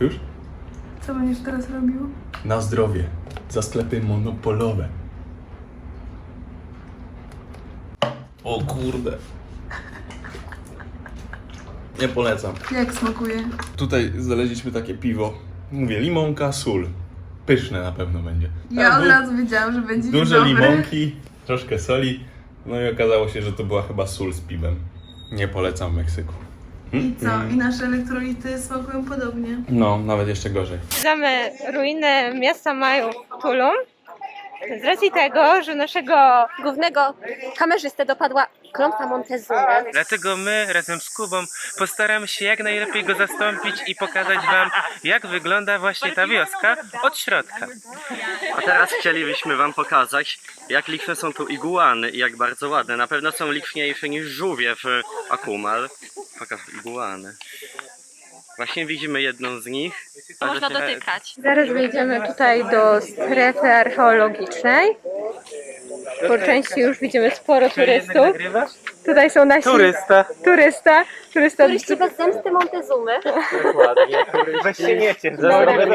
Już? Co będziesz teraz robił? Na zdrowie. Za sklepy monopolowe. O kurde. Nie polecam. Jak smakuje? Tutaj znaleźliśmy takie piwo. Mówię, limonka, sól. Pyszne na pewno będzie. Ja Tak, od razu wiedziałam, że będzie Duże dobre. limonki, troszkę soli. No i okazało się, że to była chyba sól z piwem. Nie polecam w Meksyku. I co? I nasze elektrolity smakują podobnie. No, nawet jeszcze gorzej. Zwiedzamy ruiny miasta Maju Tulum. Z racji tego, że naszego Głównego kamerzystę dopadła klątwa Montezuma. Dlatego my razem z Kubą postaramy się jak najlepiej go zastąpić i pokazać Wam, jak wygląda właśnie ta wioska od środka. A teraz chcielibyśmy wam pokazać, jak liczne są tu iguany i jak bardzo ładne. Na pewno są liczniejsze niż żółwie w Akumal. Pokaż iguany. Właśnie widzimy jedną z nich. Można dotykać. zaraz wejdziemy tutaj do strefy archeologicznej. Po części już widzimy sporo turystów. Tutaj są nasi Turysta. turysta. Turysta Turyści bez zemsty Montezumy. Dokładnie. Weź się nie ciesz.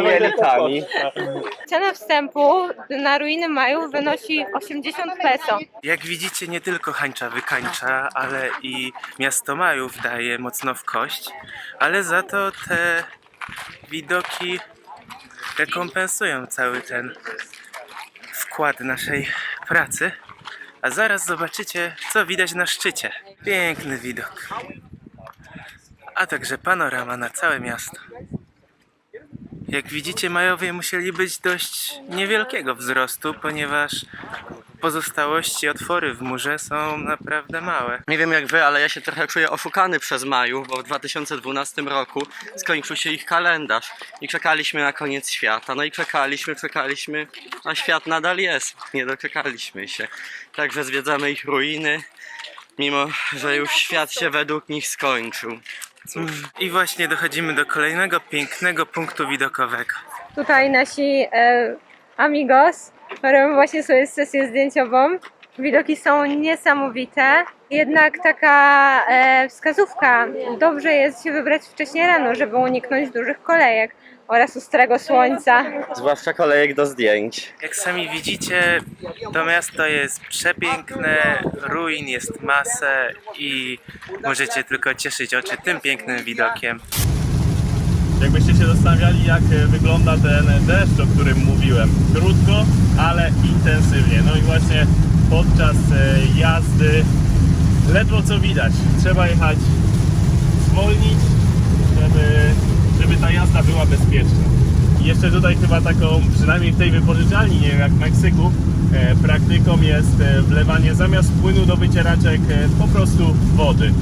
Elitami. Cena wstępu na ruiny Maju wynosi 80 peso. Jak widzicie, nie tylko hańcza wykańcza, ale i miasto Majów daje mocno w kość, ale za to te widoki rekompensują cały ten wkład naszej pracy. A zaraz zobaczycie, co widać na szczycie. Piękny widok. A także panorama na całe miasto. Jak widzicie, Majowie musieli być dość niewielkiego wzrostu, ponieważ pozostałości otwory w murze są naprawdę małe. Nie wiem jak wy, ale ja się trochę czuję oszukany przez Maju, bo w 2012 roku skończył się ich kalendarz i czekaliśmy na koniec świata. No i czekaliśmy, czekaliśmy, a świat nadal jest. Nie doczekaliśmy się. Także zwiedzamy ich ruiny, mimo że już świat się według nich skończył. Cóż. I właśnie dochodzimy do kolejnego pięknego punktu widokowego. Tutaj nasi e, amigos robią właśnie sobie sesję zdjęciową. Widoki są niesamowite. Jednak taka e, wskazówka. Dobrze jest się wybrać wcześniej rano, żeby uniknąć dużych kolejek oraz ostrego słońca. Zwłaszcza kolejek do zdjęć. Jak sami widzicie, to miasto jest przepiękne, ruin jest masę i możecie tylko cieszyć oczy tym pięknym widokiem. Jakbyście się zastanawiali, jak e, wygląda ten deszcz, o którym mówiłem. Krótko, ale intensywnie. No i właśnie podczas e, jazdy ledwo co widać. Trzeba jechać zwolnić, żeby, żeby ta jazda była bezpieczna. I jeszcze tutaj chyba taką, przynajmniej w tej wypożyczalni, nie wiem jak w Meksyku, e, praktyką jest wlewanie zamiast płynu do wycieraczek po prostu wody.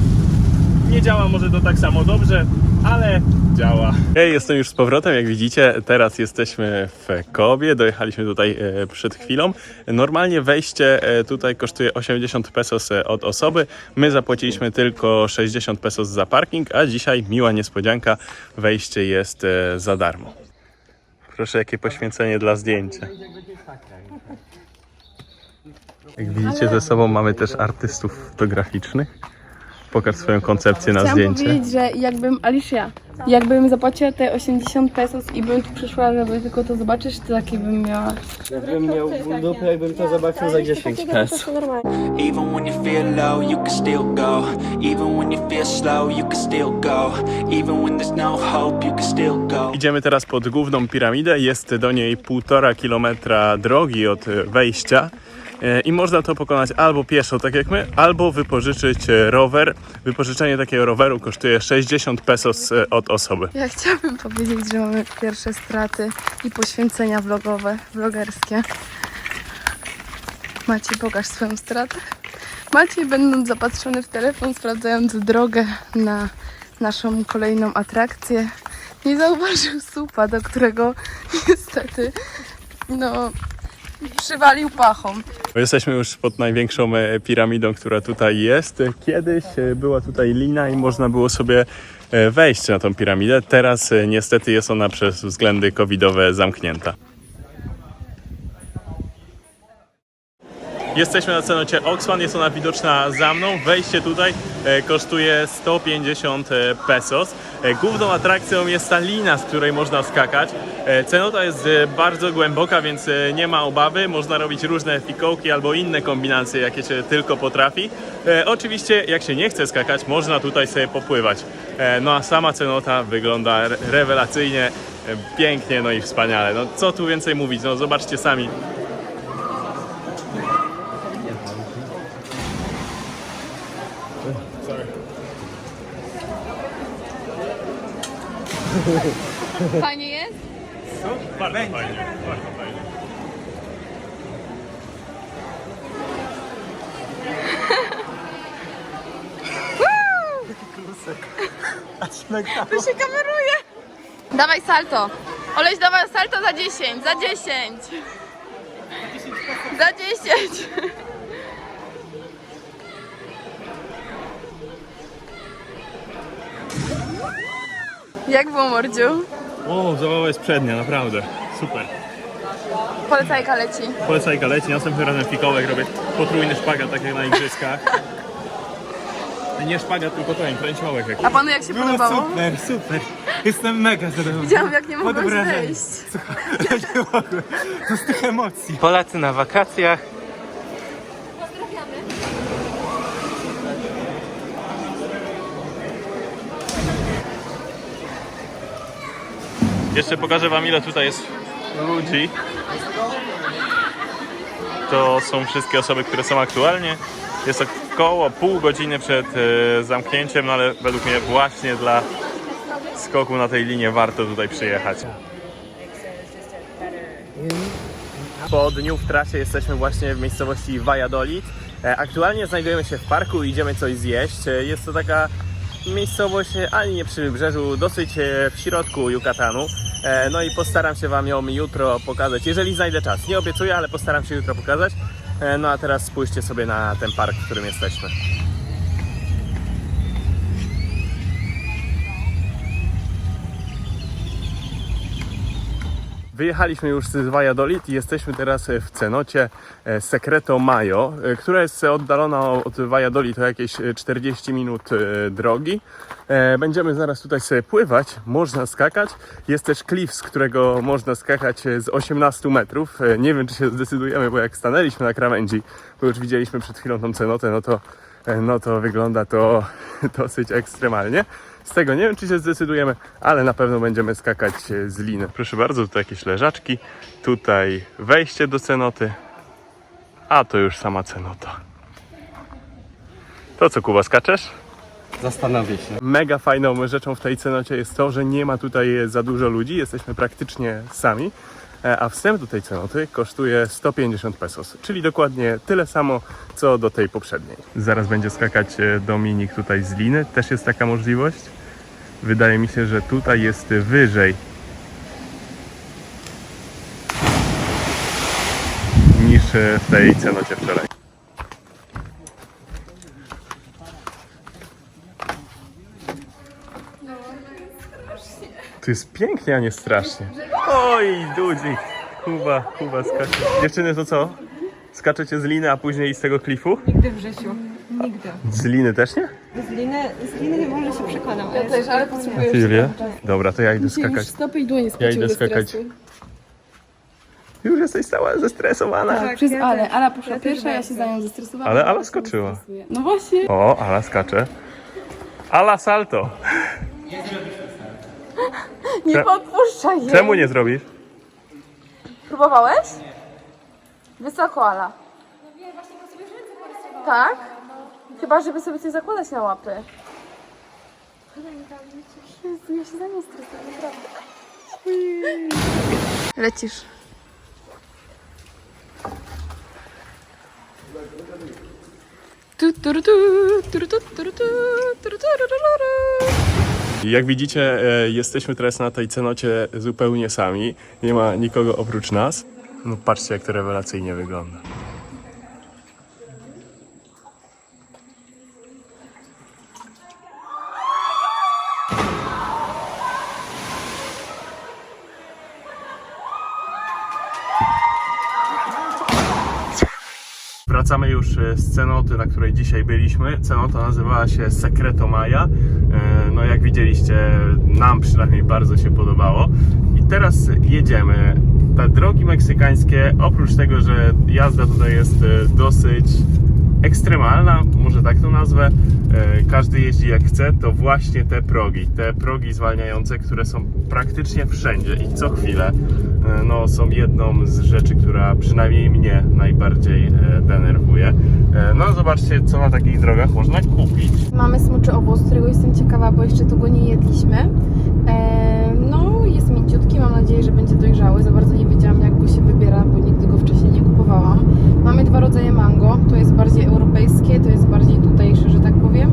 Nie działa może to tak samo dobrze, ale działa. Hej, jestem już z powrotem, jak widzicie, teraz jesteśmy w Kobie, dojechaliśmy tutaj e, przed chwilą. Normalnie wejście e, tutaj kosztuje 80 pesos e, od osoby, my zapłaciliśmy tylko 60 pesos za parking, a dzisiaj miła niespodzianka, wejście jest za darmo. Proszę, jakie poświęcenie dla zdjęcia. Jak widzicie, ze sobą mamy też artystów fotograficznych. Pokaż swoją koncepcję na Chciałam zdjęcie. powiedzieć, że jakbym Alicia, jakbym zapłaciła te 80 pesos i bym tu przyszła, żeby tylko to zobaczyć, to takie bym miała. Jakbym miał dupę, jakbym to zobaczył za 10 pesos. Even when you feel low, you can still go. Even when you feel slow, you can still go. Even when there's no hope, you can still go. Idziemy teraz pod główną piramidę. Jest do niej półtora kilometra drogi od wejścia. E, I można to pokonać albo pieszo, tak jak my, albo wypożyczyć e, rower. Wypożyczenie takiego roweru kosztuje 60 pesos e, od osoby. Ja chciałabym powiedzieć, że mamy pierwsze straty i poświęcenia vlogowe, vlogerskie. Maciej, pokaż swoją stratę. Maciej, będąc zapatrzony w telefon, sprawdzając drogę na naszą kolejną atrakcję, nie zauważył słupa, do którego niestety, no, przywalił pachą. Jesteśmy już pod największą e, piramidą, która tutaj jest. Kiedyś e, była tutaj lina i można było sobie e, wejść na tą piramidę. Teraz niestety jest ona przez względy covidowe zamknięta. Jesteśmy na cenocie Oxfam, jest ona widoczna za mną. Wejście tutaj e, kosztuje 150 pesos. E, Główną atrakcją jest ta lina, z której można skakać. E, Cenota jest e, bardzo głęboka, więc e, nie ma obawy. Można robić różne fikołki albo inne kombinacje, jakie się tylko potrafi. E, Oczywiście, jak się nie chce skakać, można tutaj sobie popływać. E, No a sama cenota wygląda re- rewelacyjnie, e, pięknie, no i wspaniale. No co tu więcej mówić, no zobaczcie sami. Fajnie jest? Bardzo fajnie, bardzo fajnie. To się kameruje. Dawaj salto. Oleś dawaj salto za 10, za 10. Za 10. Jak było mordziu? O, zabawa jest przednia, naprawdę. Super. Polecajka leci. Polecajka leci, następnym razem fikołek robię potrójny szpagat, tak jak na igrzyskach. Nie szpagat, tylko ten, kręciołek. Jak... A panu jak się podobało? super, super. Jestem mega zadowolony. Widziałam jak nie mogłeś Pod wrażeniem. Ja nie mogłem. To z tych emocji. Polacy na wakacjach. Jeszcze pokażę wam ile tutaj jest ludzi. To są wszystkie osoby, które są aktualnie. Jest około pół godziny przed e, zamknięciem, no ale według mnie właśnie dla skoku na tej linie warto tutaj przyjechać. Po dniu w trasie jesteśmy właśnie w miejscowości Valladolid. E, Aktualnie znajdujemy się w parku i idziemy coś zjeść. E, Jest to taka miejscowość ani nie przy wybrzeżu, dosyć w środku Yucatanu. E, No i postaram się Wam ją jutro pokazać, jeżeli znajdę czas. Nie obiecuję, ale postaram się jutro pokazać. E, No a teraz spójrzcie sobie na ten park, w którym jesteśmy. Wyjechaliśmy już z Valladolid i jesteśmy teraz w cenocie e, Secreto Mayo, e, która jest oddalona od Valladolid o jakieś e, 40 minut e, drogi. E, Będziemy zaraz tutaj sobie pływać, można skakać. Jest też klif, z którego można skakać e, z 18 metrów. E, Nie wiem, czy się zdecydujemy, bo jak stanęliśmy na krawędzi, bo już widzieliśmy przed chwilą tą cenotę, no to, e, no to wygląda to dosyć ekstremalnie. Z tego nie wiem, czy się zdecydujemy, ale na pewno będziemy skakać e, z liny. Proszę bardzo, tutaj jakieś leżaczki, tutaj wejście do cenoty, a to już sama cenota. To co, Kuba, skaczesz? Zastanowię się. Mega fajną rzeczą w tej cenocie jest to, że nie ma tutaj za dużo ludzi, jesteśmy praktycznie sami, e, a wstęp do tej cenoty kosztuje 150 pesos, czyli dokładnie tyle samo, co do tej poprzedniej. Zaraz będzie skakać e, Dominik tutaj z liny, też jest taka możliwość. Wydaje mi się, że tutaj jest wyżej niż e, w tej cenocie wczoraj. To jest pięknie, a nie strasznie. Oj, dudzik. Kuba, Kuba skacze. Dziewczyny, to co? Skaczecie z liny, a później z tego klifu? Nigdy w życiu. Nigdy. Z liny też nie? Z liny, z liny nie może się przekonał. Ja też, ale potrzebuję Julia? Dobra, to ja idę skakać. stopy i dłonie Ja idę skakać. Już jesteś cała zestresowana. Przez Ale. Ala poszła pierwsza, ja się za nią zestresowałam. Ale a Ala skoczyła. No właśnie. O, Ala skacze. Ala salto. Nie Cze- podpuszczaj jej. Czemu nie zrobisz? Próbowałeś? Wysoko, Ala. Tak? Chyba, żeby sobie coś zakładać na łapy. Jezu, ja się za nią stresuję, naprawdę. Lecisz. Tu, tu, tu, tu, tu, tu, tu, tu, tu, tu, tu, tu, tu. Jak widzicie, e, jesteśmy teraz na tej cenocie zupełnie sami. Nie ma nikogo oprócz nas. No patrzcie, jak to rewelacyjnie wygląda. Wracamy już e, z cenoty, na której dzisiaj byliśmy. Cenota nazywała się Secreto Maya. E, No jak widzieliście, nam przynajmniej bardzo się podobało. I teraz jedziemy. Te drogi meksykańskie, oprócz tego, że jazda tutaj jest e, dosyć ekstremalna, może tak to nazwę, każdy jeździ jak chce, to właśnie te progi, te progi zwalniające, które są praktycznie wszędzie i co chwilę, no, są jedną z rzeczy, która przynajmniej mnie najbardziej e, denerwuje. E, No zobaczcie, co na takich drogach można kupić. Mamy smoczy obóz, którego jestem ciekawa, bo jeszcze tu go nie jedliśmy. E, no, jest mięciutki, mam nadzieję, że będzie dojrzały. Za bardzo nie wiedziałam, jak go się wybiera, bo nigdy go wcześniej nie kupowałam. Mamy dwa rodzaje mango, to jest bardziej europejskie, to jest bardziej tutejsze, że tak powiem.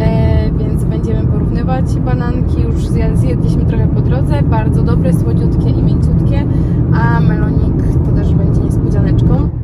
E, więc będziemy porównywać. Bananki już zjedliśmy trochę po drodze, bardzo dobre, słodziutkie i a melonik to też będzie niespodzianeczką.